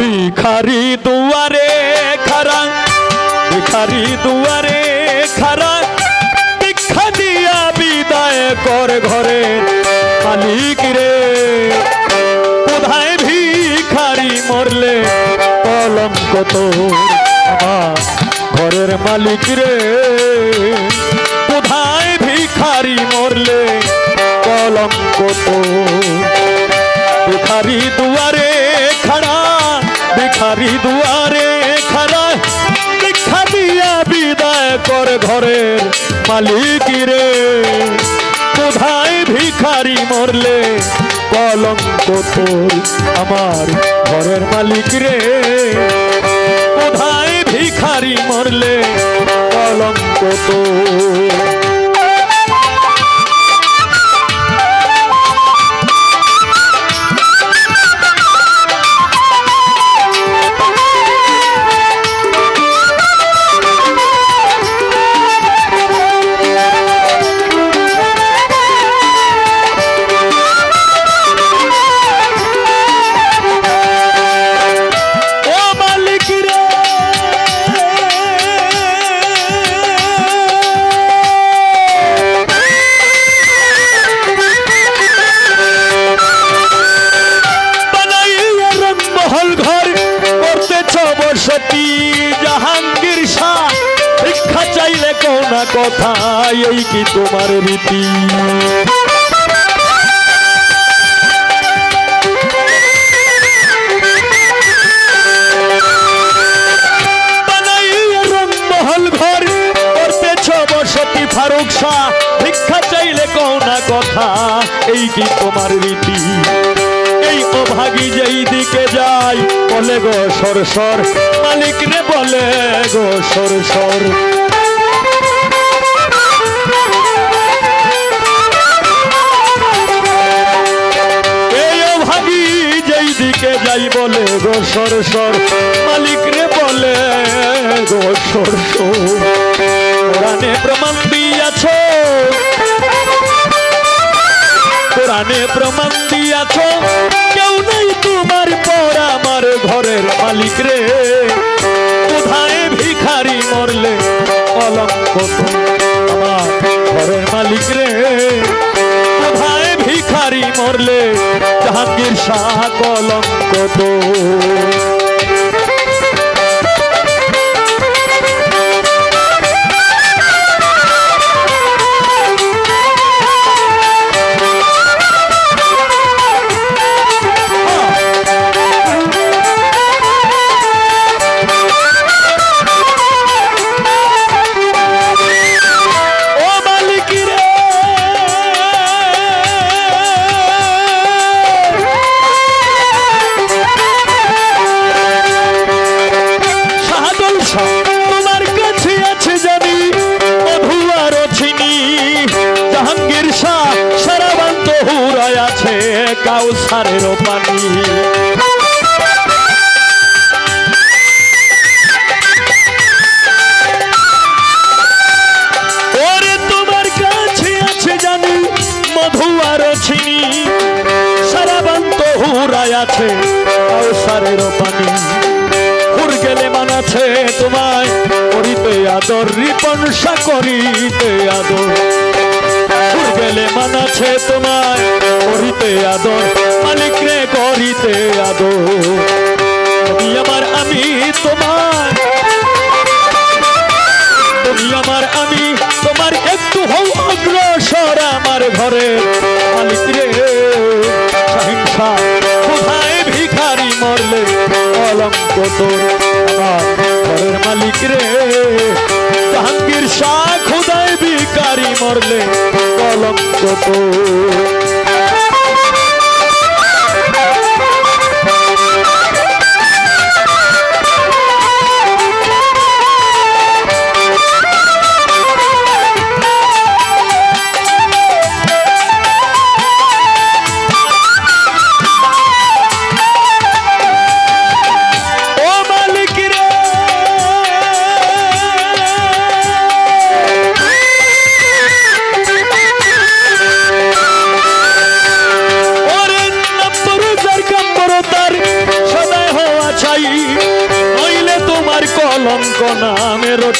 ভিখারি দুয়ারে খারা, ভিখারি দুয়ারে খারা, ভিক্ষা দিয়া বিদায় কর ঘরে। মালিক রে, কোথায় ভিখারি মরলে? কলঙ্ক তো আমার ঘরের মালিক রে। কোথায় ভিখারি মরলে? কলঙ্ক তো ভিখারি দুয়ারে খাড়া ভিক্ষা দিয়া বিদায় ঘরের মালিক রে। কোথায় ভিখারি মরলে, কলঙ্ক তোর আমার ঘরের মালিক রে। কোথায় ভিখারি মরলে, কলঙ্ক তোর বসতি জাহাঙ্গীর শাহ। ভিক্ষা চাইলে কোনা কথা এই কি তোমার রীতি? কথা, এই কি তোমার রীতি? এই অভাগী যেই দিকে যাই বলে গো সর সর। মালিক রে বলে গো সর সর। দিকে যাই বলে গো সর সর। মালিক রে বলে গো সর সর। প্রমাণ দিয়াছ কোরআনে প্রমাণ দিয়াছ, কেউ নেই তোমার পর আমার ঘরের মালিক রে। কোথায় ভিখারি মরলে অলঙ্ক আমার ঘরের মালিক রে? কোথায় ভিখারি মরলে জাহাঙ্গীর শাহ কলঙ্ক তো কাউসারের পানি। ওরে, তোমার কাছে আছে জানি মধু আছে কাউসারের পানি। হুর গেলে মানাছে তোমায় করিতে আদর রিপনসা করিতে আদর। গেলে মানাছে তোমায়, করিতে আদর, মালিক রে করিতে আদর। তুমি আমার আমি তোমার তুমি আমার আমি তোমার একটু হও অগ্রসর আমার ঘরে, মালিক রে। সহিংসা কোথায় ভিখারি মরলে কলঙ্ক তোর ঘরের মালিক রে। জাহাঙ্গীর শাহ খুদায় ভিখারি মরলে কলঙ্ক তোর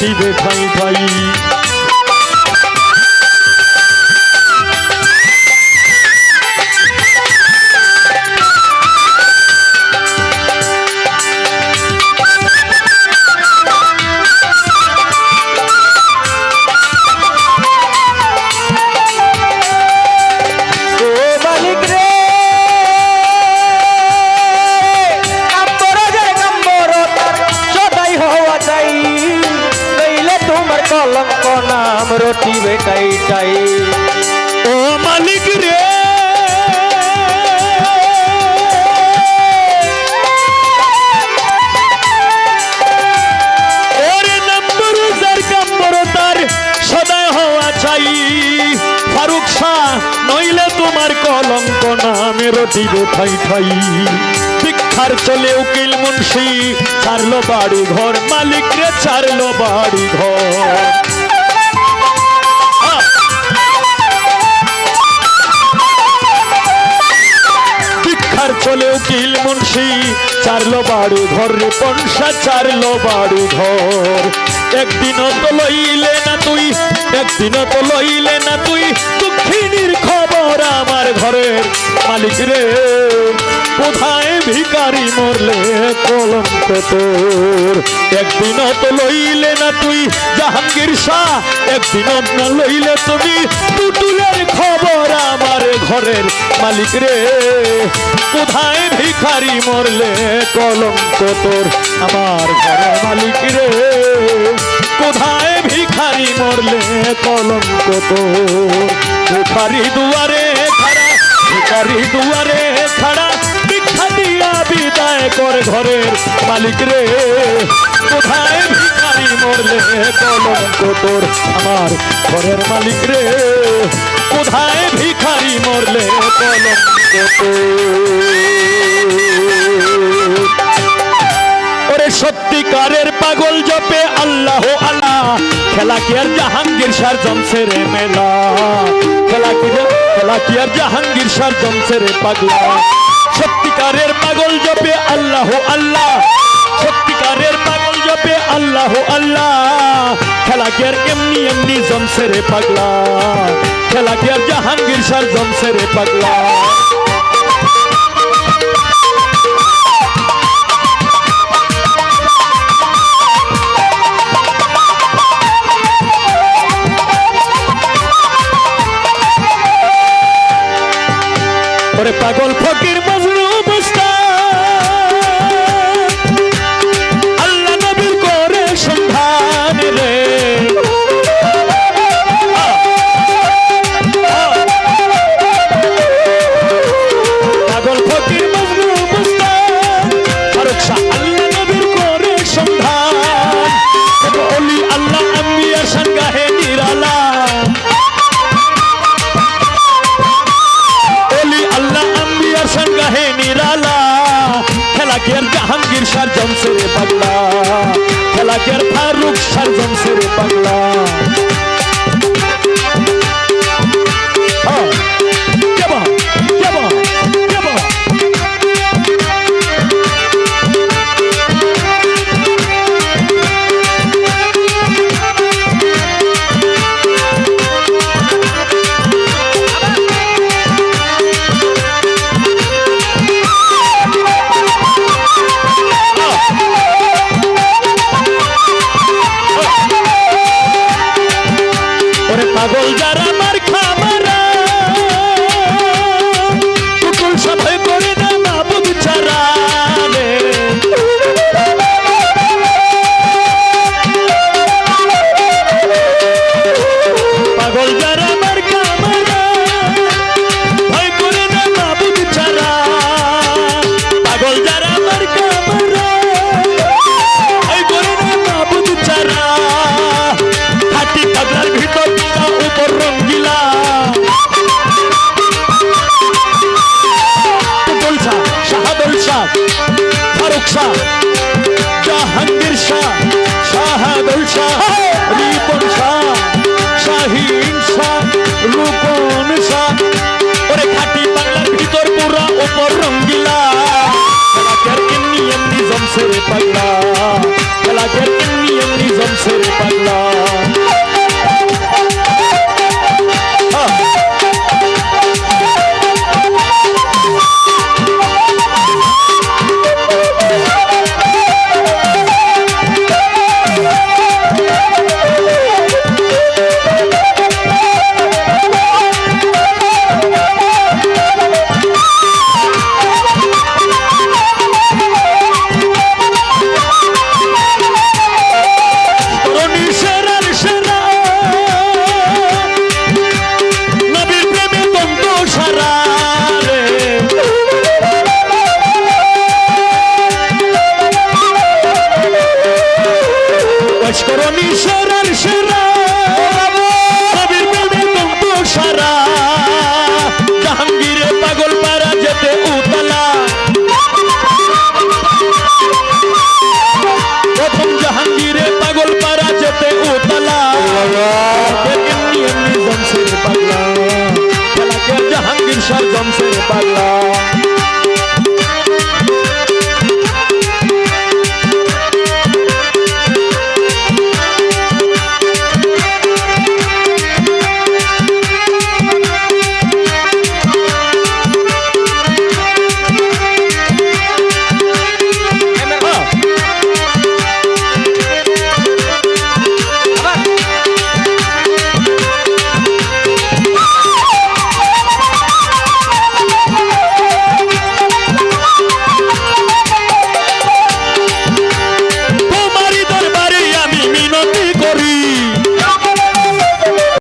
রটিবে ঠাই ঠাই। কলঙ্ক নাম রটি বেটাই টাই ও মালিক রে সদায় হওয়া চাই ফারুক শাহ নইলে তোমার কলঙ্ক নামে রটিবে ঠাই ঠাই। ভিক্ষার চলে উকিল মুন্সি, ছাড়লো বাড়ি ঘর মালিক রে, ছাড়লো বাড়ি ঘর! ভিক্ষার চলে উকিল মুন্সি চারলো বাড়ি ঘর রে পনসা চারলো বাড়ি ঘর একদিনও তো লইলে না তুই একদিনও তো লইলে না তুই, দুঃখিনীর খবর আমার ঘরের মালিক রে। কোথায় ভিকারি মরলে কলঙ্ক তোর? একদিনও তো লইলে না তুই, জাহাঙ্গীর শাহ একদিনও না লইলে তুমি টুটুলের খবর আমার ঘরের মালিক রে। কোথায় ভিখারি মরলে কলঙ্ক তোর আমার ঘরের মালিক রে? কোথায় ভিখারি মরলে? কলঙ্ক তোর ভিখারি দুয়ারে খাড়া ভিখারি দুয়ারে খাড়া ভিক্ষা দিয়া বিদায় কর ঘরের মালিক রে। কোথায় ভিখারি মরলে? কলঙ্ক তোর আমার ঘরের মালিক রে। কোথায় ভিখারি মরলে? কলঙ্ক তোর। সত্যিকারের পাগল জপে আল্লাহ আল্লাহ। খেলা কি আর জাহাঙ্গীর সার জমছে রে মেলা? খেলা কি খেলা কি আর জাহাঙ্গীর সার জমছে রে পাগলা? সত্যিকারের পাগল জপে আল্লাহ আল্লাহ। সত্যিকারের পাগল জপে আল্লাহ আল্লাহ। খেলা কি আর এমনি এমনি জমছে রে পাগলা? খেলা কি আর জাহাঙ্গীর সার জমছে রে পাগলা? পাগল ফকির আর ফারুক শাহ জাহাঙ্গীর শাহ, শাহাদুল শাহ, রিপন শাহ, শাহীন শাহ রূপন শাহ। ওরে খাটি বাংলার ভিতর পুরা উপর রঙ্গিলা। খেলা কের এমনি এমনি জমছে পাগলা। খেলা নিয়ম এমনি এমনি অস্করণী সেরার সেরা